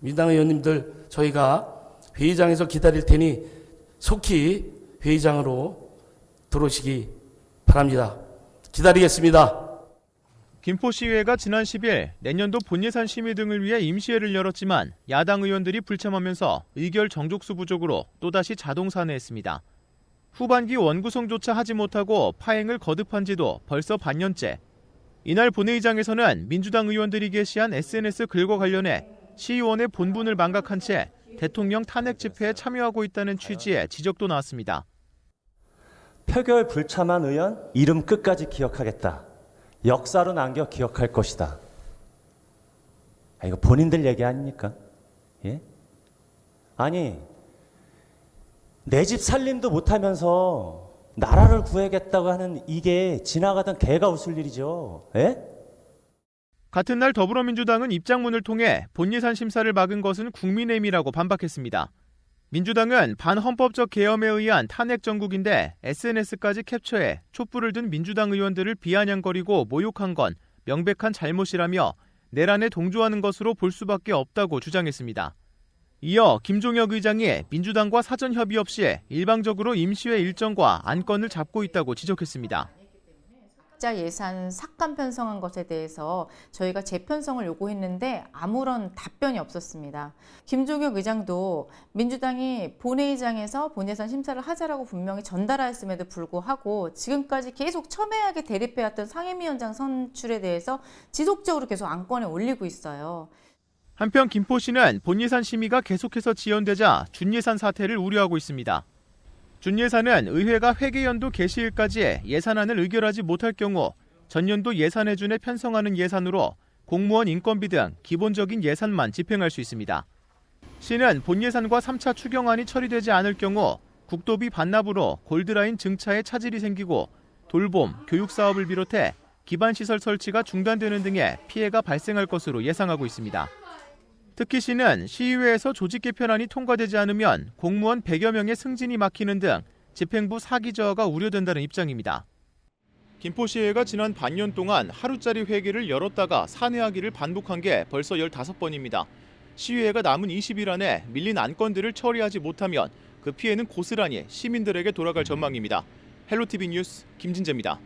민당 의원님들 저희가 회의장에서 기다릴 테니 속히 회의장으로 들어오시기 바랍니다. 기다리겠습니다. 김포시의회가 지난 10일 내년도 본예산 심의 등을 위해 임시회를 열었지만 야당 의원들이 불참하면서 의결 정족수 부족으로 또다시 자동 산회했습니다. 후반기 원구성조차 하지 못하고 파행을 거듭한 지도 벌써 반년째. 이날 본회의장에서는 민주당 의원들이 게시한 SNS 글과 관련해 시의원의 본분을 망각한 채 대통령 탄핵 집회에 참여하고 있다는 취지의 지적도 나왔습니다. 표결 불참한 의원 이름 끝까지 기억하겠다. 역사로 남겨 기억할 것이다. 아, 이거 본인들 얘기 아닙니까? 예? 아니, 내 집 살림도 못하면서 나라를 구해야겠다고 하는 이게 지나가던 개가 웃을 일이죠. 예? 같은 날 더불어민주당은 입장문을 통해 본예산 심사를 막은 것은 국민의힘이라고 반박했습니다. 민주당은 반헌법적 계엄에 의한 탄핵 정국인데 SNS까지 캡처해 촛불을 든 민주당 의원들을 비아냥거리고 모욕한 건 명백한 잘못이라며 내란에 동조하는 것으로 볼 수밖에 없다고 주장했습니다. 이어 김종혁 의장이 민주당과 사전 협의 없이 일방적으로 임시회 일정과 안건을 잡고 있다고 지적했습니다. 각자 예산 삭감 편성한 것에 대해서 저희가 재편성을 요구했는데 아무런 답변이 없었습니다. 김종혁 의장도 민주당이 본회의장에서 본예산 심사를 하자라고 분명히 전달하였음에도 불구하고 지금까지 계속 첨예하게 대립해왔던 상임위원장 선출에 대해서 지속적으로 계속 안건에 올리고 있어요. 한편 김포시는 본예산 심의가 계속해서 지연되자 준예산 사태를 우려하고 있습니다. 준 예산은 의회가 회계연도 개시일까지 예산안을 의결하지 못할 경우 전년도 예산회준에 편성하는 예산으로 공무원 인건비 등 기본적인 예산만 집행할 수 있습니다. 시는 본 예산과 3차 추경안이 처리되지 않을 경우 국도비 반납으로 골드라인 증차에 차질이 생기고 돌봄, 교육 사업을 비롯해 기반시설 설치가 중단되는 등의 피해가 발생할 것으로 예상하고 있습니다. 특히 시는 시의회에서 조직 개편안이 통과되지 않으면 공무원 100여 명의 승진이 막히는 등 집행부 사기 저하가 우려된다는 입장입니다. 김포시의회가 지난 반년 동안 하루짜리 회기를 열었다가 산회하기를 반복한 게 벌써 15번입니다. 시의회가 남은 20일 안에 밀린 안건들을 처리하지 못하면 그 피해는 고스란히 시민들에게 돌아갈 전망입니다. 헬로티비 뉴스 김진재입니다.